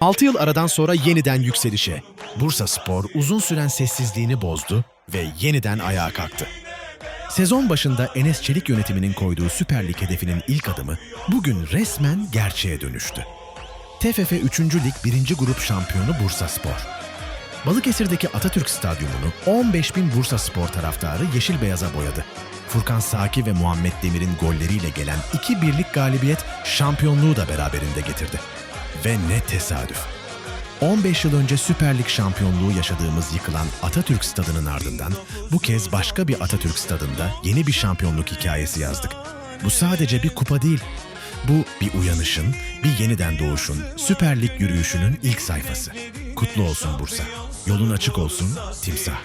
6 yıl aradan sonra yeniden yükselişe. Bursa Spor uzun süren sessizliğini bozdu ve yeniden ayağa kalktı. Sezon başında Enes Çelik yönetiminin koyduğu Süper Lig hedefinin ilk adımı bugün resmen gerçeğe dönüştü. TFF 3. Lig 1. Grup şampiyonu Bursa Spor. Balıkesir'deki Atatürk Stadyumunu 15 bin Bursa Spor taraftarı yeşil beyaza boyadı. Furkan Saki ve Muhammed Demir'in golleriyle gelen iki birlik galibiyet şampiyonluğu da beraberinde getirdi. Ve ne tesadüf. 15 yıl önce Süper Lig şampiyonluğu yaşadığımız yıkılan Atatürk Stadı'nın ardından bu kez başka bir Atatürk Stadı'nda yeni bir şampiyonluk hikayesi yazdık. Bu sadece bir kupa değil. Bu bir uyanışın, bir yeniden doğuşun, Süper Lig yürüyüşünün ilk sayfası. Kutlu olsun Bursa. Yolun açık olsun Timsah.